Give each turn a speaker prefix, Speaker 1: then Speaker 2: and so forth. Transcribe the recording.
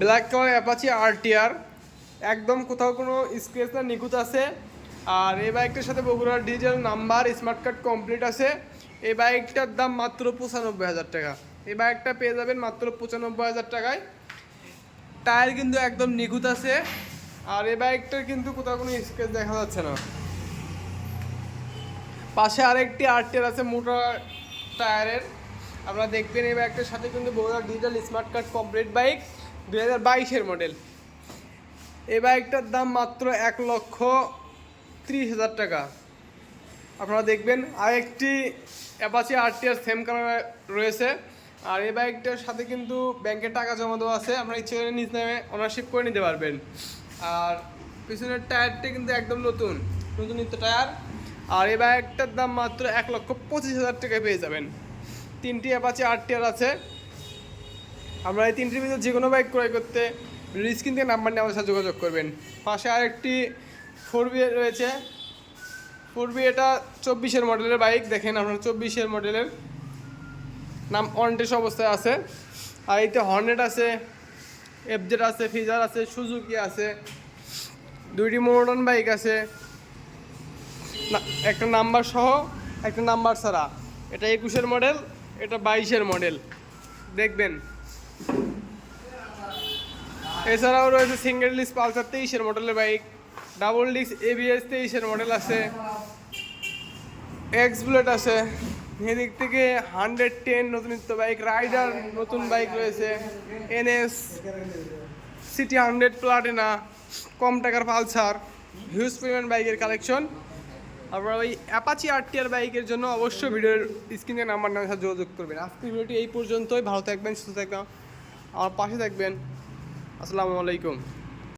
Speaker 1: Black colour Apache আর TR একদম কোথাও কোনো স্ক্রেচ না, নিখুঁত আছে। আর এই বাইকটার সাথে বগুড়ার digital number smart card complete আছে। এই বাইকটার দাম মাত্র পঁচানব্বই হাজার টাকা। এই বাইকটা পেয়ে যাবেন মাত্র পঁচানব্বই হাজার টাকায়। টায়ার কিন্তু একদম নিখুঁত আছে। আর এই বাইকটার কিন্তু কোথাও কোনো স্ক্রেচ দেখা যাচ্ছে না। পাশে আরেকটি আরটিআর আছে, মোটা টায়ারের আপনারা দেখবেন এই বাইকটার সাথে কিন্তু Bogura digital smart card complete bike দুই হাজার বাইশের মডেল। এই বাইকটার দাম মাত্র এক লক্ষ ত্রিশ হাজার টাকা। আপনারা দেখবেন আরেকটি অ্যাপাচি আরটিআর সেম কালার রয়েছে। আর এই বাইকটার সাথে কিন্তু ব্যাংকে টাকা জমা দেওয়া আছে। আপনারা ইচ্ছে করে নিজ নামে অনারশিপ করে নিতে পারবেন। আর পিছনের টায়ারটি কিন্তু একদম নতুন নতুন নিত্য টায়ার আর এই বাইকটার দাম মাত্র এক লক্ষ পঁচিশ হাজার টাকায় পেয়ে যাবেন। তিনটি অ্যাপাচি আরটিআর আছে। আমরা এই তিনটির ভিতরে যে কোনো বাইক ক্রয় করতে স্ক্রিন থেকে নাম্বার নিয়ে আমাদের সাথে যোগাযোগ করবেন। পাশে আরেকটি ফোর বি রয়েছে। ফোর বি এটা চব্বিশের মডেলের বাইক দেখেন আপনার চব্বিশের মডেলের নাম অনটেস অবস্থায় আছে। আর এতে হর্নেট আছে এফজেড আছে ফিজার আছে সুজুকি আছে, দুইটি মডার্ন বাইক আছে। একটা নাম্বার সহ একটা নাম্বার ছাড়া। এটা একুশের মডেল এটা বাইশের মডেল দেখবেন। এছাড়াও রয়েছে সিঙ্গেল ডিস্ক পালসার তেইশের মডেলের বাইক, ডাবল ডিস্ক এবিএস তেইশের মডেল আছে এক্স বুলেট আছে, এদিক থেকে হান্ড্রেড টেন নতুনিত্ব বাইক, রাইডার নতুন বাইক রয়েছে এনএস সিটি হান্ড্রেড প্লাটিনা কম টাকার পালসার হিউজ পরিমাণ বাইকের কালেকশন আপনারা ওই অ্যাপাচি আরটিআর বাইকের জন্য অবশ্যই ভিডিওর স্ক্রিনে নাম্বার সাথে যোগাযোগ করবেন। আজকের ভিডিওটি এই পর্যন্তই, ভালো থাকবেন, সুস্থ থাকবেন। আমার পাশে থাকবেন। আসসালামু আলাইকুম।